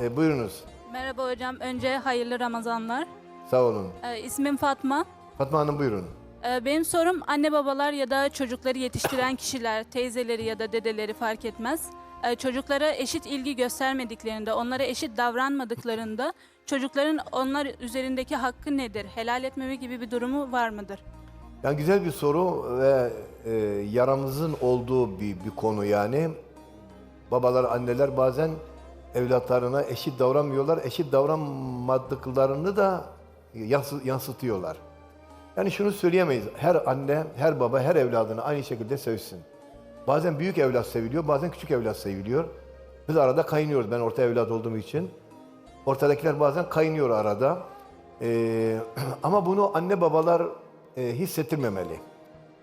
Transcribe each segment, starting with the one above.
E, buyurunuz. Merhaba hocam. Önce hayırlı Ramazanlar. Sağ olun. Ee, ismim Fatma. Fatma Hanım buyurun. Ee, benim sorum anne babalar ya da çocukları yetiştiren kişiler, teyzeleri ya da dedeleri fark etmez. Ee, çocuklara eşit ilgi göstermediklerinde, onlara eşit davranmadıklarında çocukların onlar üzerindeki hakkı nedir? Helal etmeme gibi bir durumu var mıdır? Yani güzel bir soru ve e, yaramızın olduğu bir, bir konu yani. Babalar, anneler bazen evlatlarına eşit davranmıyorlar. Eşit davranmadıklarını da yansı- yansıtıyorlar. Yani şunu söyleyemeyiz. Her anne, her baba, her evladını aynı şekilde sevsin. Bazen büyük evlat seviliyor, bazen küçük evlat seviliyor. Biz arada kaynıyoruz ben orta evlat olduğum için. Ortadakiler bazen kaynıyor arada. Ee, ama bunu anne babalar e, hissettirmemeli.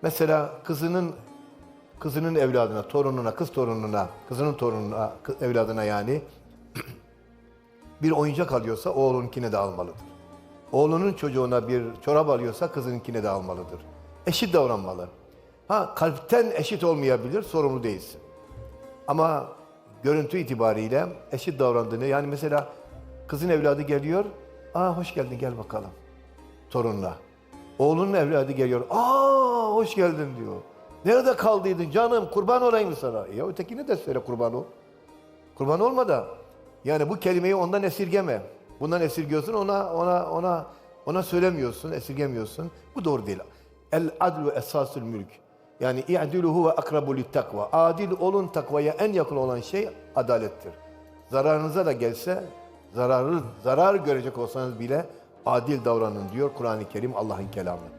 Mesela kızının kızının evladına, torununa, kız torununa, kızının torununa, evladına yani bir oyuncak alıyorsa oğlunkine de almalıdır. Oğlunun çocuğuna bir çorap alıyorsa kızınkine de almalıdır. Eşit davranmalı. Ha kalpten eşit olmayabilir, sorumlu değilsin. Ama görüntü itibariyle eşit davrandığını yani mesela kızın evladı geliyor. Aa hoş geldin gel bakalım torunla. Oğlunun evladı geliyor. Aa hoş geldin diyor. Nerede kaldıydın canım kurban olayım sana. Ya ötekini de söyle kurban ol. Kurban olma da. Yani bu kelimeyi ondan esirgeme. Bundan esirgiyorsun ona ona ona ona söylemiyorsun, esirgemiyorsun. Bu doğru değil. El adlu esasül mülk. Yani i'diluhu ve akrabu takva. Adil olun takvaya en yakın olan şey adalettir. Zararınıza da gelse zararı zarar görecek olsanız bile adil davranın diyor Kur'an-ı Kerim Allah'ın kelamı.